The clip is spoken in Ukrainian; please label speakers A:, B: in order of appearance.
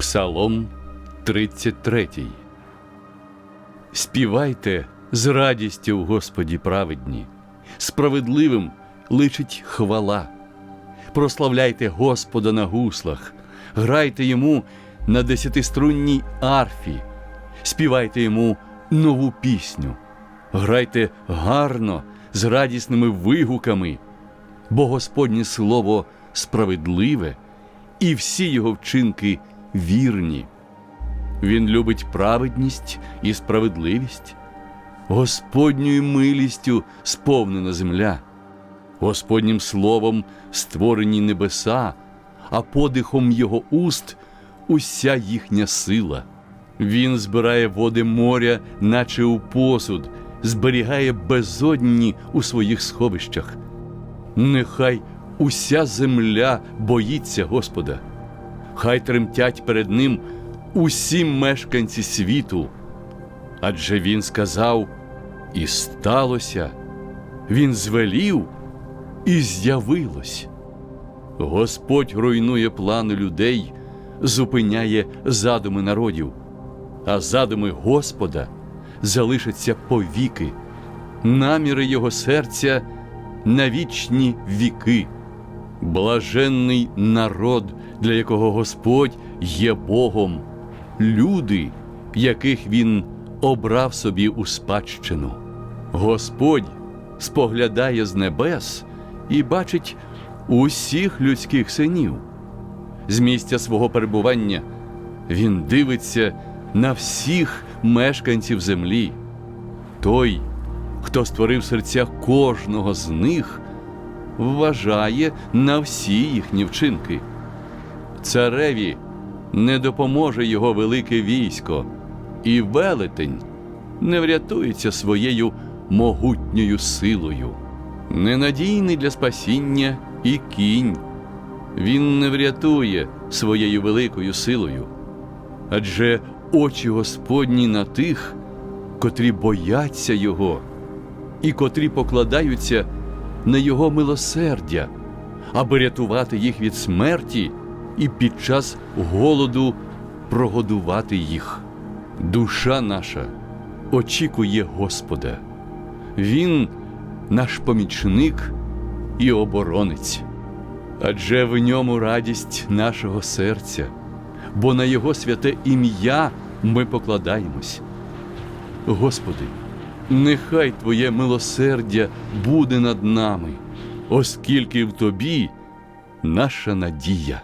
A: Псалом 33. Співайте з радістю в Господі праведні, справедливим личить хвала. Прославляйте Господа на гуслах, грайте йому на десятиструнній арфі, співайте йому нову пісню, грайте гарно з радісними вигуками, бо Господнє слово справедливе і всі його вчинки вірні. Він любить праведність і справедливість, Господньою милістю сповнена земля, Господнім словом створені небеса, а подихом його уст уся їхня сила. Він збирає води моря, наче у посуд, зберігає безодні у своїх сховищах. Нехай уся земля боїться Господа, хай тремтять перед Ним усі мешканці світу. Адже Він сказав, і сталося, Він звелів, і з'явилось. Господь руйнує плани людей, зупиняє задуми народів, а задуми Господа залишаться повіки, наміри Його серця на вічні віки. Блаженний народ, для якого Господь є Богом, люди, яких Він обрав собі у спадщину. Господь споглядає з небес і бачить усіх людських синів. З місця свого перебування Він дивиться на всіх мешканців землі. Той, хто створив серця кожного з них, вважає на всі їхні вчинки. Цареві не допоможе його велике військо, і велетень не врятується своєю могутньою силою. Ненадійний для спасіння і кінь. Він не врятує своєю великою силою. Адже очі Господні на тих, котрі бояться Його, і котрі покладаються на Його милосердя, аби рятувати їх від смерті і під час голоду прогодувати їх. Душа наша очікує Господа. Він наш помічник і оборонець. Адже в ньому радість нашого серця, бо на Його святе ім'я ми покладаємось. Господи, нехай Твоє милосердя буде над нами, оскільки в Тобі наша надія.